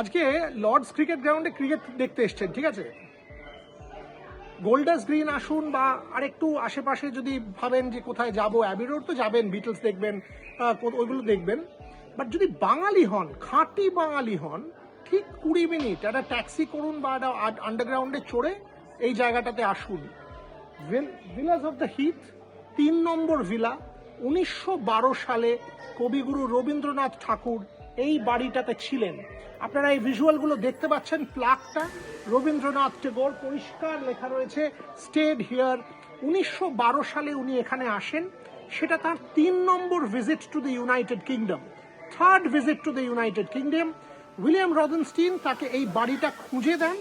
আজকে Lords cricket গ্রাউন্ডে cricket দেখতে এসছেন, ঠিক আছে? গোল্ডাস গ্রিন আসুন বা আরেকটু আশেপাশে যদি ভাবেন যে কোথায় যাব অ্যাবি রোড তো যাবেন বিটলস দেখবেন ওইগুলো দেখবেন। বাট যদি বাঙালি হন, খাঁটি বাঙালি হন, ঠিক কুড়ি মিনিট একটা ট্যাক্সি করুন বা একটা আন্ডারগ্রাউন্ডে চড়ে এই জায়গাটাতে আসুন। ভিলাস অফ দ্য হিথ তিন নম্বর ভিলা উনিশশো বারো সালে কবিগুরু রবীন্দ্রনাথ ঠাকুর এই বাড়িটাতে ছিলেন। আপনারা এই ভিজুয়ালগুলো দেখতে পাচ্ছেন প্লাকটা রবীন্দ্রনাথ টেগোর, পরিষ্কার লেখা রয়েছে স্টেড হিয়ার উনিশশো বারো সালে উনি এখানে আসেন। সেটা তার তিন নম্বর visit to the United Kingdom third visit to the United Kingdom William Rothenstein তাকে এই বাড়িটা খুঁজে দেন।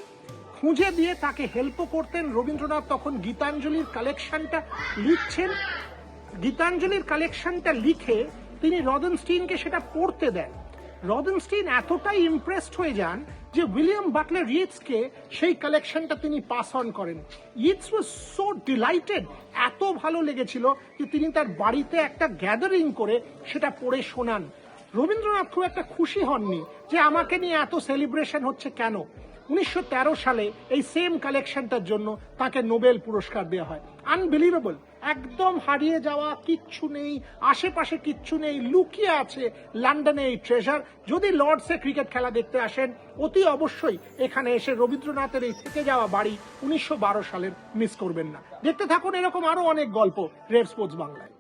খুঁজে দিয়ে তাকে হেল্পও করতেন। রবীন্দ্রনাথ তখন গীতাঞ্জলির কালেকশনটা লিখছেন। গীতাঞ্জলির কালেকশনটা লিখে তিনি রদনস্টিনকে সেটা পড়তে দেন। রদনস্টিন এতটাই ইমপ্রেসড হয়ে যান যে উইলিয়াম বাটলার ইয়েটসকে সেই কালেকশনটা তিনি পাস অন করেন। ইটস ওয়াজ সো ডিলাইটেড এত ভালো লেগেছিল যে তিনি তার বাড়িতে একটা গ্যাদারিং করে সেটা পড়ে শোনান। রবীন্দ্রনাথ খুব একটা খুশি হননি যে আমাকে নিয়ে এত সেলিব্রেশন হচ্ছে কেন? উনিশশো তেরো সালে এই সেম কালেকশনটার জন্য তাকে নোবেল পুরস্কার দেওয়া হয়। আনবিলিভেবল একদম হারিয়ে যাওয়া কিচ্ছু নেই, আশেপাশে কিচ্ছু নেই, লুকিয়ে আছে লন্ডনে এই ট্রেজার যদি লর্ডসে ক্রিকেট খেলা দেখতে আসেন, অতি অবশ্যই এখানে এসে রবীন্দ্রনাথের এই থেকে যাওয়া বাড়ি উনিশশো বারো সালের মিস করবেন না। দেখতে থাকুন এরকম আরও অনেক গল্প রেড স্পোর্টস বাংলায়।